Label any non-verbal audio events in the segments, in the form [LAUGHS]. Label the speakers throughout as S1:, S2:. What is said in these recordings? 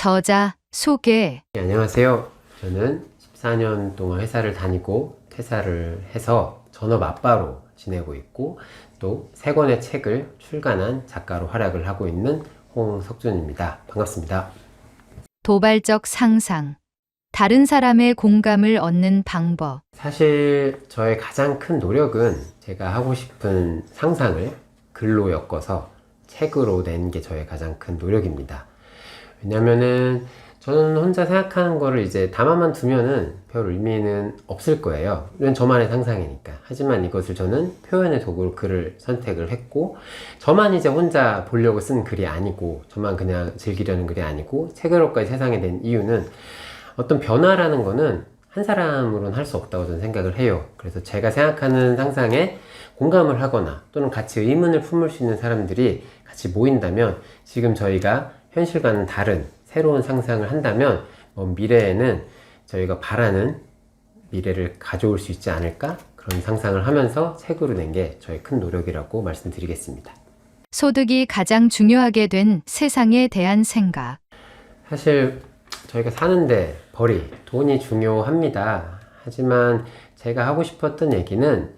S1: 저자, 소개,
S2: 네, 안녕하세요. 저는 14년 동안 회사를 다니고 퇴사를 해서 전업 아빠로 지내고 있고 또 세 권의 책을 출간한 작가로 활약을 하고 있는 홍석준입니다. 반갑습니다.
S1: 도발적 상상, 다른 사람의 공감을 얻는 방법,
S2: 사실 저의 가장 큰 노력은 제가 하고 싶은 상상을 글로 엮어서 책으로 낸 게 저의 가장 큰 노력입니다. 왜냐면은 저는 혼자 생각하는 거를 이제 담아만 두면은 별 의미는 없을 거예요. 이건 저만의 상상이니까. 하지만 이것을 저는 표현의 도구로 글을 선택을 했고, 저만 이제 혼자 보려고 쓴 글이 아니고, 저만 그냥 즐기려는 글이 아니고, 책으로까지 세상에 낸 이유는 어떤 변화라는 거는 한 사람으로는 할 수 없다고 저는 생각을 해요. 그래서 제가 생각하는 상상에 공감을 하거나 또는 같이 의문을 품을 수 있는 사람들이 같이 모인다면 지금 저희가 현실과는 다른 새로운 상상을 한다면 뭐 미래에는 저희가 바라는 미래를 가져올 수 있지 않을까? 그런 상상을 하면서 책으로 낸 게 저의 큰 노력이라고 말씀드리겠습니다.
S1: 소득이 가장 중요하게 된 세상에 대한 생각,
S2: 사실 저희가 사는데 벌이 돈이 중요합니다. 하지만 제가 하고 싶었던 얘기는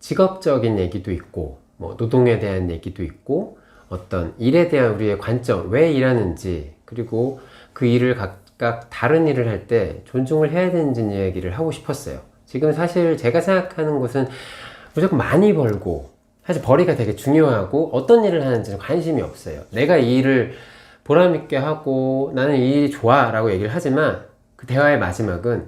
S2: 직업적인 얘기도 있고 뭐 노동에 대한 얘기도 있고 어떤 일에 대한 우리의 관점 왜 일하는지 그리고 그 일을 각각 다른 일을 할 때 존중을 해야 되는지 이야기를 하고 싶었어요. 지금 사실 제가 생각하는 것은 무조건 많이 벌고 사실 벌이가 되게 중요하고 어떤 일을 하는지는 관심이 없어요. 내가 이 일을 보람있게 하고 나는 이 일이 좋아 라고 얘기를 하지만 그 대화의 마지막은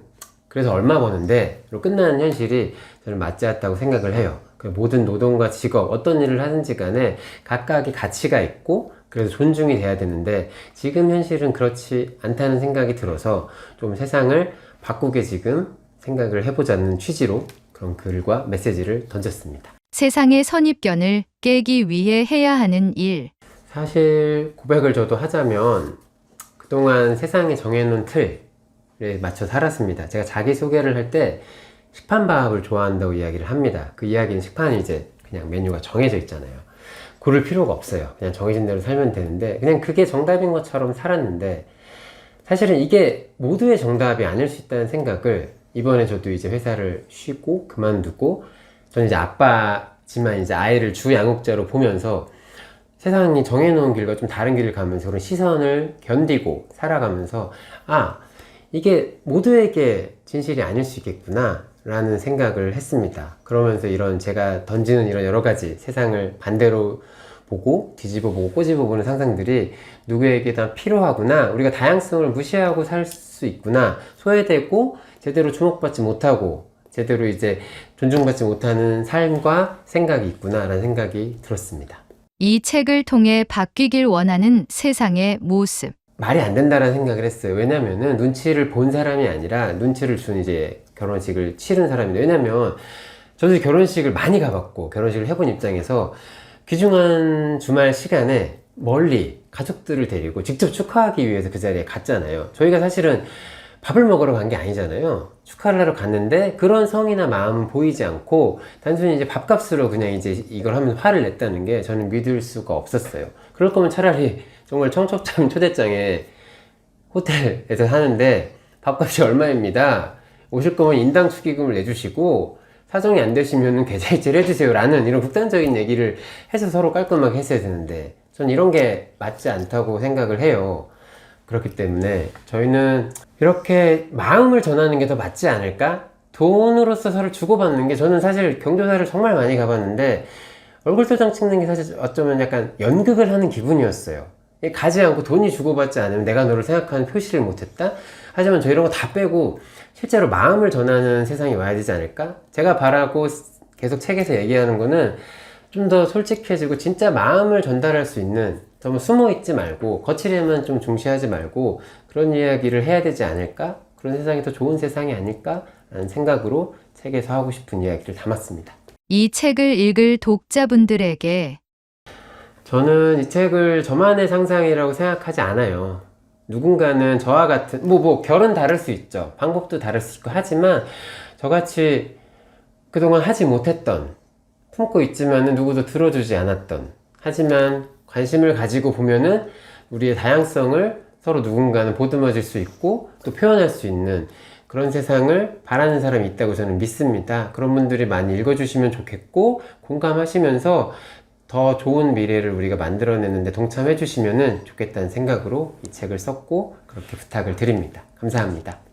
S2: 그래서 얼마 버는데 로 끝나는 현실이 저는 맞지 않다고 생각을 해요. 그 모든 노동과 직업 어떤 일을 하든지 간에 각각의 가치가 있고 그래서 존중이 돼야 되는데 지금 현실은 그렇지 않다는 생각이 들어서 좀 세상을 바꾸게 지금 생각을 해보자는 취지로 그런 글과 메시지를 던졌습니다.
S1: 세상의 선입견을 깨기 위해 해야 하는 일,
S2: 사실 고백을 저도 하자면 그동안 세상에 정해놓은 틀에 맞춰 살았습니다. 제가 자기소개를 할때 식판밥을 좋아한다고 이야기를 합니다. 그 이야기는 식판이 이제 그냥 메뉴가 정해져 있잖아요. 고를 필요가 없어요. 그냥 정해진 대로 살면 되는데 그냥 그게 정답인 것처럼 살았는데 사실은 이게 모두의 정답이 아닐 수 있다는 생각을 이번에 저도 이제 회사를 쉬고 그만두고 저는 이제 아빠지만 이제 아이를 주 양육자로 보면서 세상이 정해놓은 길과 좀 다른 길을 가면서 그런 시선을 견디고 살아가면서 아 이게 모두에게 진실이 아닐 수 있겠구나 라는 생각을 했습니다. 그러면서 이런 제가 던지는 이런 여러 가지 세상을 반대로 보고 뒤집어 보고 꼬집어 보는 상상들이 누구에게 다 필요하구나 우리가 다양성을 무시하고 살 수 있구나 소외되고 제대로 주목받지 못하고 제대로 이제 존중받지 못하는 삶과 생각이 있구나 라는 생각이 들었습니다.
S1: 이 책을 통해 바뀌길 원하는 세상의 모습,
S2: 말이 안 된다라는 생각을 했어요. 왜냐면은 눈치를 본 사람이 아니라 눈치를 준 이제 결혼식을 치른 사람인데 왜냐면 저도 결혼식을 많이 가봤고 결혼식을 해본 입장에서 귀중한 주말 시간에 멀리 가족들을 데리고 직접 축하하기 위해서 그 자리에 갔잖아요. 저희가 사실은 밥을 먹으러 간 게 아니잖아요. 축하를 하러 갔는데 그런 성이나 마음은 보이지 않고 단순히 이제 밥값으로 그냥 이제 이걸 하면서 화를 냈다는 게 저는 믿을 수가 없었어요. 그럴 거면 차라리 정말 청첩장 [LAUGHS] 초대장에 호텔에서 사는데 밥값이 얼마입니다. 오실 거면 인당 축의금을 내주시고 사정이 안 되시면 계좌 이체를 해주세요. 라는 이런 극단적인 얘기를 해서 서로 깔끔하게 했어야 되는데 전 이런 게 맞지 않다고 생각을 해요. 그렇기 때문에 저희는 이렇게 마음을 전하는 게 더 맞지 않을까? 돈으로서 서로 주고받는 게 저는 사실 경조사를 정말 많이 가봤는데 얼굴 도장 찍는 게 사실 어쩌면 약간 연극을 하는 기분이었어요. 가지 않고 돈이 주고받지 않으면 내가 너를 생각하는 표시를 못했다? 하지만 저 이런 거 다 빼고 실제로 마음을 전하는 세상이 와야 되지 않을까? 제가 바라고 계속 책에서 얘기하는 거는 좀 더 솔직해지고 진짜 마음을 전달할 수 있는 너무 숨어 있지 말고 거칠에만 좀 중시하지 말고 그런 이야기를 해야 되지 않을까? 그런 세상이 더 좋은 세상이 아닐까? 라는 생각으로 책에서 하고 싶은 이야기를 담았습니다.
S1: 이 책을 읽을 독자분들에게
S2: 저는 이 책을 저만의 상상이라고 생각하지 않아요. 누군가는 저와 같은, 뭐, 뭐, 결은 다를 수 있죠. 방법도 다를 수 있고, 하지만 저같이 그동안 하지 못했던, 품고 있지만은 누구도 들어주지 않았던, 하지만 관심을 가지고 보면은 우리의 다양성을 서로 누군가는 보듬어 줄 수 있고 또 표현할 수 있는 그런 세상을 바라는 사람이 있다고 저는 믿습니다. 그런 분들이 많이 읽어주시면 좋겠고 공감하시면서 더 좋은 미래를 우리가 만들어내는데 동참해 주시면 좋겠다는 생각으로 이 책을 썼고 그렇게 부탁을 드립니다. 감사합니다.